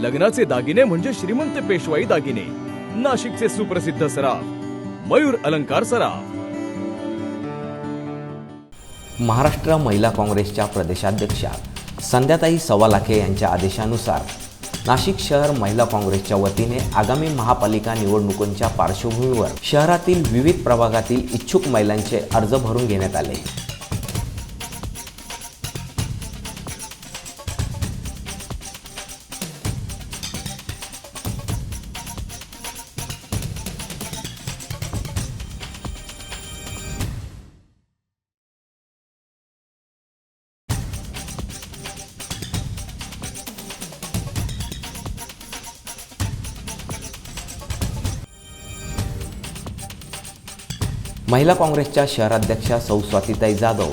लग्नाचे दागिने म्हणजे श्रीमंत पेशवाई दागिने. नाशिकचे सुप्रसिद्ध सराफ मयूर अलंकार सराफ. महाराष्ट्र महिला काँग्रेसच्या प्रदेशाध्यक्षा संध्याताई सवालाखे यांच्या आदेशानुसार नाशिक शहर महिला काँग्रेसच्या वतीने आगामी महापालिका निवडणुकांच्या पार्श्वभूमीवर शहरातील विविध प्रभागातील इच्छुक महिलांचे अर्ज भरून घेण्यात आले. महिला काँग्रेसच्या शहराध्यक्षा सौ स्वातीताई जाधव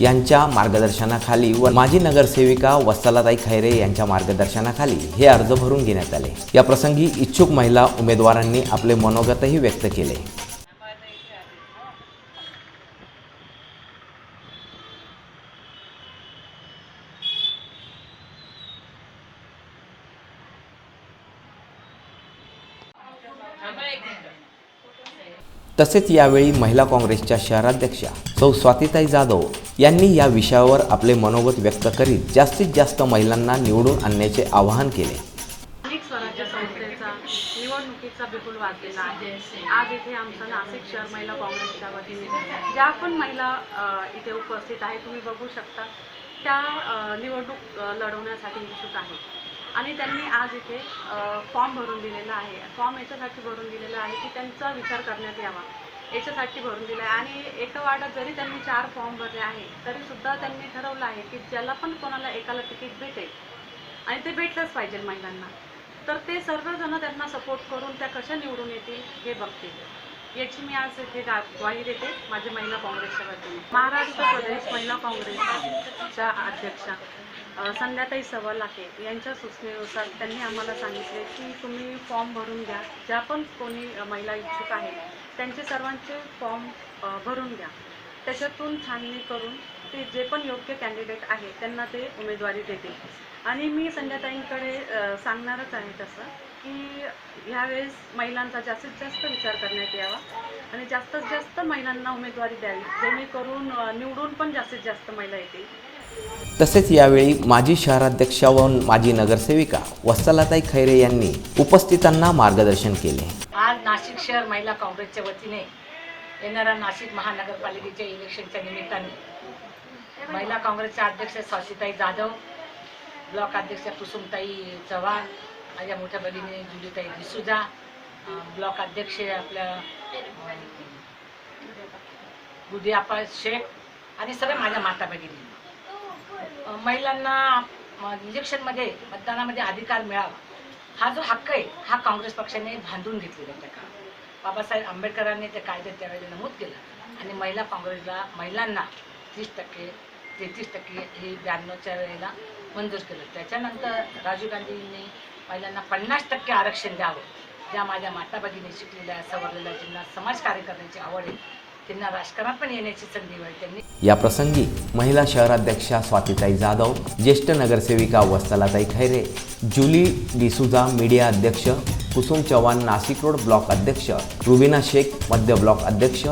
यांच्या मार्गदर्शनाखाली व माजी नगरसेविका वत्सलाताई खैरे यांच्या मार्गदर्शनाखाली हे अर्ज भरून घेण्यात आले. या प्रसंगी इच्छुक महिला उमेदवारांनी आपले मनोगतही व्यक्त केले. तसेच यावेळी महिला काँग्रेसच्या शहराध्यक्षा सौ स्वातीताई जाधव यांनी या विषयावर आपले मनोगत व्यक्त करीत जास्तीत जास्त महिलांना निवडून आणण्याचे आवाहन केले. स्थानिक स्वराज्य संस्थेचा निवडणुकीचा बिपुल वाजलेला आहे. आज इथे आमचं नाशिक शहर महिला काँग्रेसच्या वतीने. ज्या पण महिला इथे उपस्थित आहे तुम्ही बघू शकता त्या निवडणूक लढवण्यासाठी इच्छुक आहेत. आणि त्यांनी आज इथे फॉर्म भरून दिलेला आहे. फॉर्म याच्यासाठी भरून दिलेला आहे की त्यांचा विचार करण्यात यावा. याच्यासाठी भरून दिला आहे. आणि एका वार्डात जरी त्यांनी चार फॉर्म भरले आहे तरीसुद्धा त्यांनी ठरवलं आहे की ज्याला पण कोणाला एकाला तिकीट भेटेल आणि ते भेटलंच पाहिजे महिलांना. तर ते सर्वजण त्यांना सपोर्ट करून त्या कशा निवडून येतील हे बघतील. याची मी आज इथे गा- ग्वाही देते माझी महिला काँग्रेसच्या वतीने. महाराष्ट्र प्रदेश महिला काँग्रेसच्या अध्यक्षा. संध्याताई सवालाखे यांच्या सूचनेनुसार त्यांनी आम्हाला सांगितले की तुम्ही फॉर्म भरून घ्या. ज्या पण कोणी महिला इच्छुक आहेत त्यांचे सर्वांचे फॉर्म भरून घ्या. त्याच्यातून छाननी करून ते जे पण योग्य कॅन्डिडेट आहे त्यांना ते उमेदवारी देतील. आणि मी संध्याताईंकडे सांगणारच आहे तसं की ह्यावेळेस महिलांचा जास्तीत जास्त विचार करण्यात यावा आणि जास्तीत जास्त महिलांना उमेदवारी द्यावी. जेणेकरून निवडून पण जास्तीत जास्त महिला येतील. तसेच यावेळी माजी शहराध्यक्षा व माजी नगरसेविका वत्सलाताई खैरे यांनी उपस्थितांना मार्गदर्शन केले. आज नाशिक शहर महिला काँग्रेसच्या वतीने येणाऱ्या नाशिक महानगरपालिकेच्या इलेक्शनच्या निमित्ताने महिला काँग्रेसच्या अध्यक्ष स्वातीताई जाधव ब्लॉक अध्यक्ष कुसुमताई चव्हाण माझ्या मोठ्या भगिनी जुलीताई डिसुजा ब्लॉक अध्यक्ष आपल्या गुदियापा शेख आणि सगळ्या माझ्या माता भगिनी महिलांना इलेक्शनमध्ये मतदानामध्ये अधिकार मिळावा. हा जो हक्क आहे हा काँग्रेस पक्षाने बांधून घेतलेला त्या काळात. बाबासाहेब आंबेडकरांनी त्या कायद्यात त्यावेळेला नमूद केलं आणि महिला काँग्रेसला महिलांना तीस टक्के तेहतीस टक्के हे ब्याण्णवच्या वेळेला मंजूर केलं. त्याच्यानंतर राजीव गांधींनी महिलांना पन्नास टक्के आरक्षण द्यावं. ज्या माझ्या माता भगिनी शिकलेल्या सवरलेल्या ज्यांना समाजकार्य करण्याची आवड आहे त्यांना राजकारणात पण येण्याची संधी मिळते या प्रसंगी महिला शहराध्यक्षा स्वातीताई जाधव ज्येष्ठ नगरसेविका वत्सलाताई खैरे जुली डिसुजा मीडिया अध्यक्ष कुसुम चव्हाण नाशिक रोड ब्लॉक अध्यक्ष रुबिना शेख मध्य ब्लॉक अध्यक्ष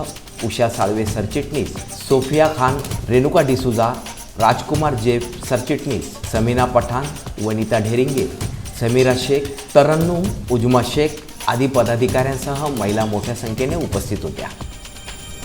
उषा साळवे सरचिटणीस सोफिया खान रेणुका डिसुजा राजकुमार जेफ सरचिटणीस समीना पठाण वनिता ढेरिंगे समीरा शेख तरन्नू उजमा शेख आदी पदाधिकाऱ्यांसह महिला मोठ्या संख्येने उपस्थित होत्या.